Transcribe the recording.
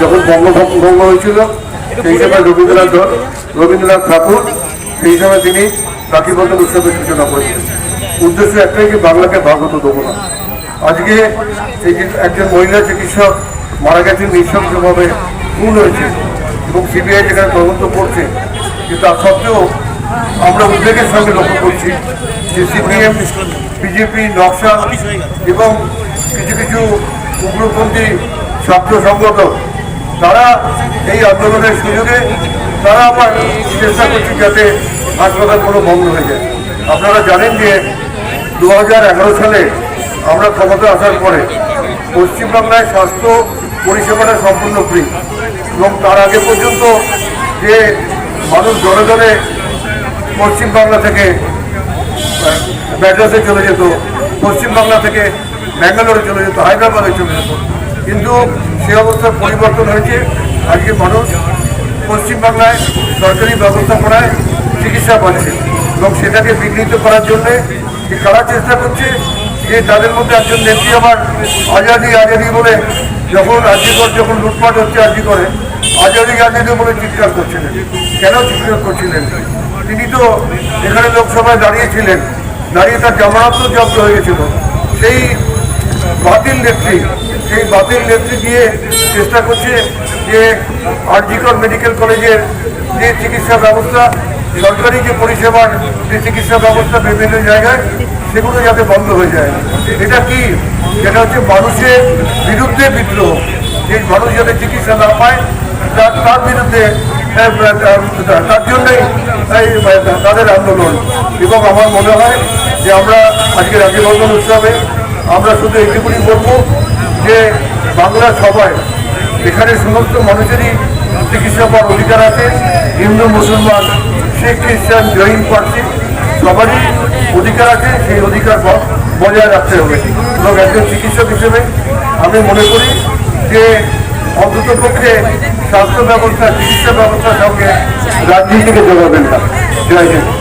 যখন বঙ্গভঙ্গ হয়েছিল সেই সময় রবীন্দ্রনাথ রবীন্দ্রনাথ ঠাকুর সেই সময় তিনি রাখিবন্ধন উৎসবের সূচনা করেছেন। উদ্দেশ্য একটাই যে বাংলাকে ভাগ হতে দেবো না। আজকে এই একজন মহিলা চিকিৎসক মারা গেছেন নৃশংসভাবে খুন হয়েছে এবং সিবিআই যেখানে তদন্ত করছে যে তা সত্ত্বেও আমরা উদ্বেগের সঙ্গে লক্ষ্য করছি যে সিপিএম বিজেপি নকশা এবং কিছু কিছু উগ্রপন্থী ছাত্র সংগঠন তারা এই আন্দোলনের সুযোগে, তারা আবার চেষ্টা করছে যাতে হাসপাতালগুলো বন্ধ হয়ে যায়। আপনারা জানেন যে দু হাজার এগারো সালে আমরা ক্ষমতা আসার পরে পশ্চিমবাংলায় স্বাস্থ্য পরিষেবাটা সম্পূর্ণ ফ্রি এবং তার আগে পর্যন্ত যে মানুষ জনে জনে পশ্চিমবাংলা থেকে ম্যাড্রাসে চলে যেত, পশ্চিমবাংলা থেকে ব্যাঙ্গালোরে চলে যেত, হায়দ্রাবাদে চলে যেত। কিন্তু সে অবস্থার পরিবর্তন হয়েছে। আজকে মানুষ পশ্চিমবাংলায় সরকারি ব্যবস্থাপনায় চিকিৎসা পাচ্ছে এবং সেটাকে বিঘ্নিত করার জন্যে কারা চেষ্টা করছে যে তাদের মধ্যে একজন নেত্রী আবার আজাদি আজাদি বলে যখন আর্যিকর যখন লুটপাট হচ্ছে আর্জি করে আজাদি আজাদি বলে চিৎকার করছিলেন। কেন চিৎকার করছিলেন? তিনি তো এখানে লোকসভায় দাঁড়িয়েছিলেন। দাঁড়িয়ে তার জামানত জব্দ হয়ে গেছিল। সেই বাতিল নেত্রী, সেই বাতিল নেত্রী দিয়ে চেষ্টা করছে যে আরজিকর মেডিকেল কলেজের যে চিকিৎসা ব্যবস্থা, সরকারি যে পরিষেবার যে চিকিৎসা ব্যবস্থা বিভিন্ন জায়গায়, সেগুলো যাতে বন্ধ হয়ে যায়। এটা কি? যেটা হচ্ছে মানুষের বিরুদ্ধে বিদ্রোহ। যে মানুষ যাতে চিকিৎসা না পায়, তার তার বিরুদ্ধে তার জন্যই তাদের আন্দোলন। এবং আমার মনে হয় যে আমরা আজকে রাজ্যবন্ধন উৎসবে আমরা শুধু এইটুকুনি বলব যে বাংলা সবাই এখানে সমস্ত মানুষেরই চিকিৎসা পাওয়ার অধিকার আছে, হিন্দু, মুসলমান, শিখ, খ্রিস্টান, জৈন, পার্সি, সবারই অধিকার আছে, সেই অধিকার বজায় রাখতে হবে। এবং একজন চিকিৎসক হিসেবে আমি মনে করি যে অন্তত পক্ষে স্বাস্থ্য ব্যবস্থা, চিকিৎসা ব্যবস্থার সঙ্গে রাজনীতিকে জোগাবেন না। জয় হিন্দ।